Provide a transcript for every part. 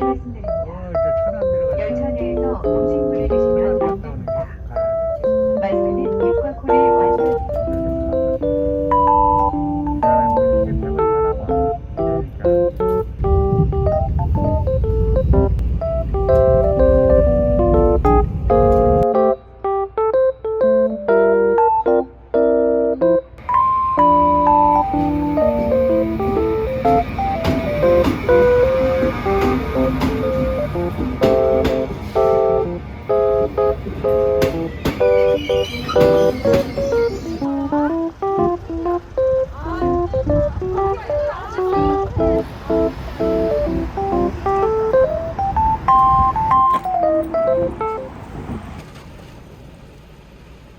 말씀드립니다. 천안 내려가서 열차 내에서 음식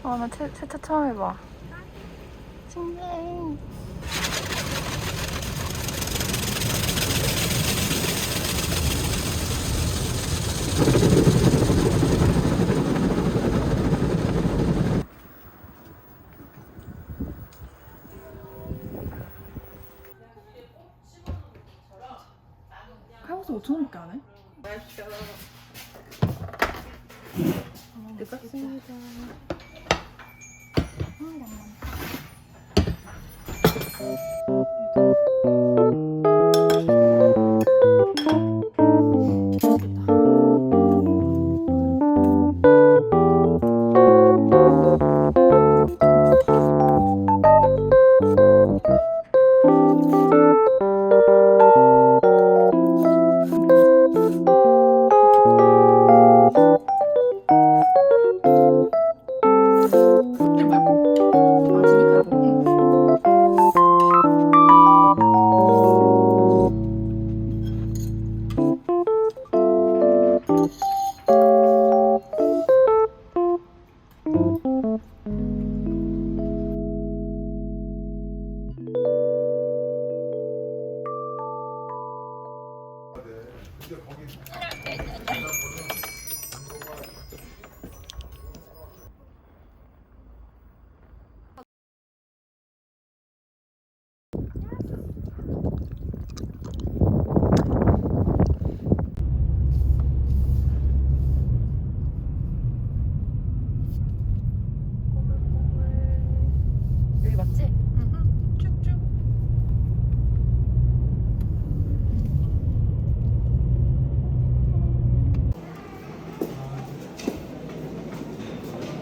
아, 나 세, 세차 처음 해봐. 신기해. 칼국수 5천 원밖에 안 해? 맛있어. 여기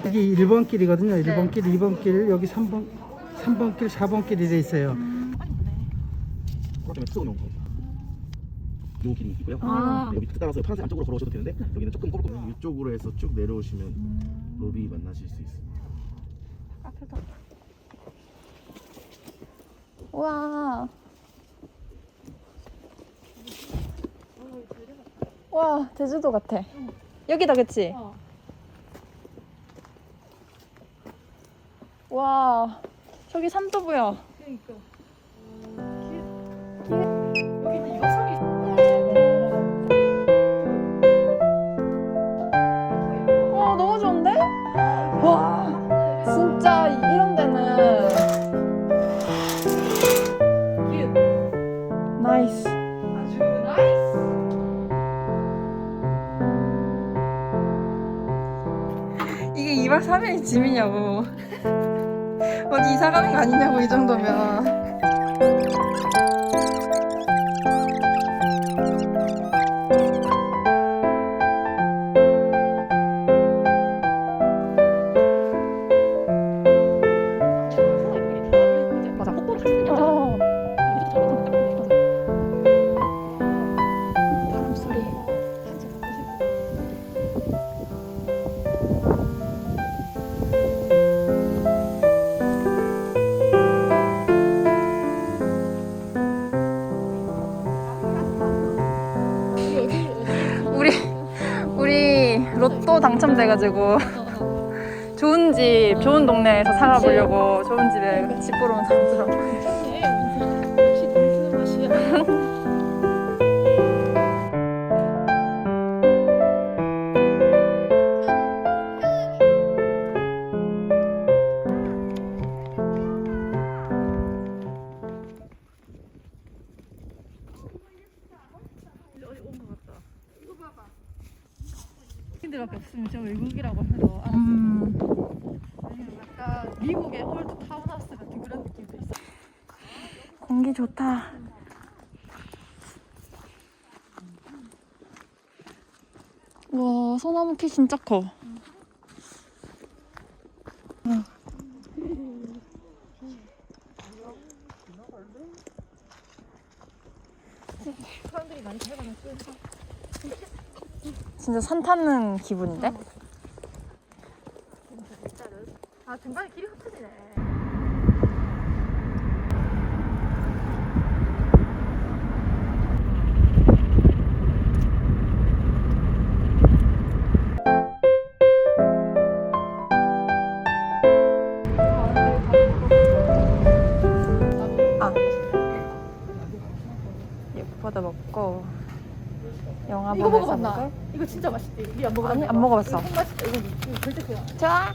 여기 1번 길이거든요. 1번 길, 2번 길, 여기 3번, 3번 길, 4번 길이 돼 있어요. 그것 때문에 놓은 거. 요 길이 있고요. 아. 네, 여기 따라서 파란색 안쪽으로 걸어오셔도 되는데 여기는 조금 꼬르륵 이쪽으로 해서 쭉 내려오시면 로비 만나실 수 있습니다. 카페다. 우와. 와, 제주도 같아. 여기다, 그치? 와, 저기 산도 보여. 와, 너무 좋은데? 와, 진짜 이런 데는 나이스. 아주 나이스. 이게 2박 3일 짐이냐고. 어디 이사 가는 거 아니냐고 이 정도면. 당첨돼가지고 좋은 집, 좋은 동네에서 살아보려고 좋은 집에 집 보러 온 사람들하 와, 소나무 키 진짜 커. 사람들이 많이 살가면 진짜 산 타는 기분인데? 아 중간에 길이 흩어지네. 영화 이거 보면서 먹어봤나? 먹을? 이거 진짜 맛있대. 이거 안 먹어봤나? 아니 안 먹어봤어. 이거 맛있다. 이거, 이거 절대 그냥. 좋아.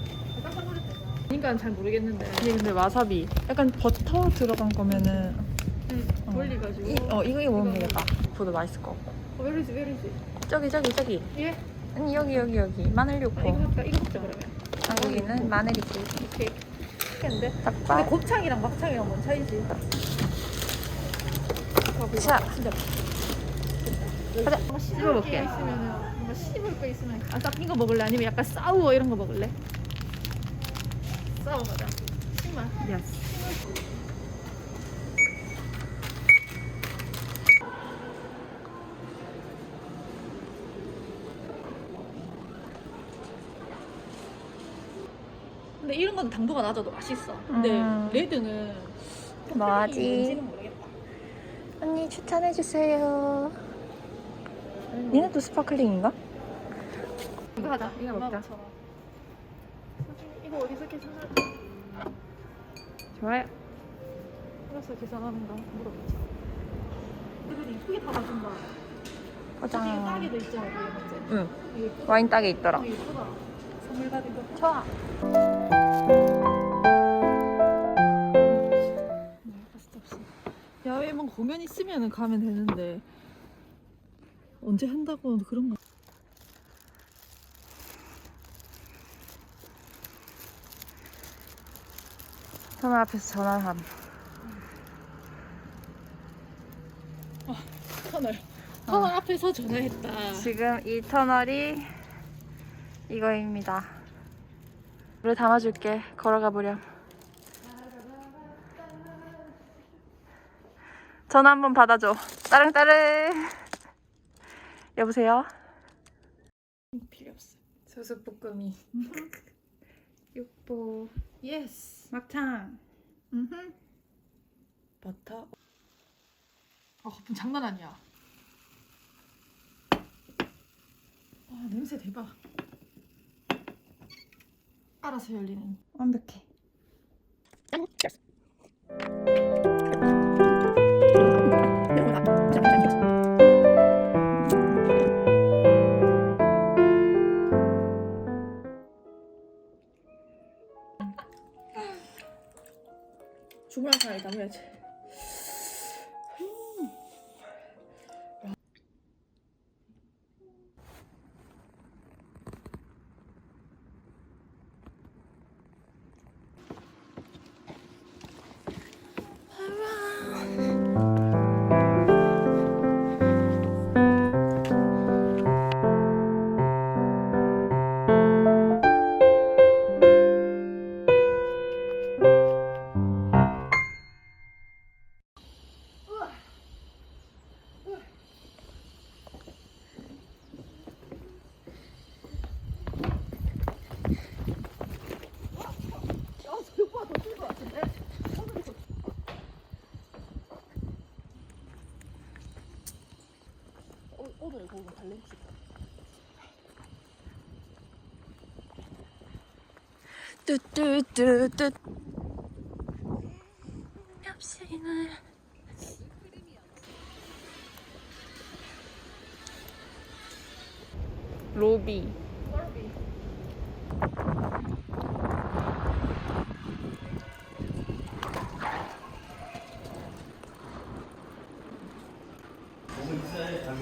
인간 잘 모르겠는데. 이게 근데 와사비 약간 버터 들어간 거면은 어. 돌리가지고. 이, 어 이거 이거 먹으면 되겠다. 그것도 맛있을 것 같고. 어, 웨리지 웨리지. 저기 저기 저기. 예? 아니 여기 여기 여기 마늘 아, 이거 넣고. 할까? 이거 먹자 그러면. 한국인은 마늘이지. 오케이. 근데 근데 닭발. 곱창이랑 막창이랑 뭔 차이지? 자. 진짜. 가자. 씹어볼게. 게 있으면은 뭔가 씹을 거 있으면 아 삭힌 거 먹을래? 아니면 약간 싸우어 이런 거 먹을래? 싸워 가자. 신맛. 예스. 근데 이런 건 당도가 낮아도 맛있어. 근데 음. 레드는 뭐하지? 뭔지는 모르겠다. 언니 추천해 주세요. 니네 또 스파클링인가? 이거 하자. 이거 먹자. 15,000원. 이거 어디서 계산할 좋아요. 알았어 계산하는 거 물어보자. 근데 이쁘게 담아준다. 포장. 이게 따개도 있잖아? 응. 와인 딱에 있더라. 이거 예쁘다. 선물 받은 거. 좋아. 야외 뭐 공연 있으면 가면 되는데 언제 한다고 그런 거. 터널 앞에서 전화함. 터널. 터널 앞에서 전화했다. 지금 이 터널이 이거입니다. 물에 담아줄게. 걸어가 보렴. 전화 한번 받아줘. 따릉따릉. 여보세요? 필요 없어. 수수볶음이. 육보. 예스. 막창. 음. 버터. 아 거품 장난 아니야. 아 냄새 대박. 알아서 열리는. 완벽해. 주 곡은 발렌시. 뚜뚜뚜뚜. 엽시는 로비. 네.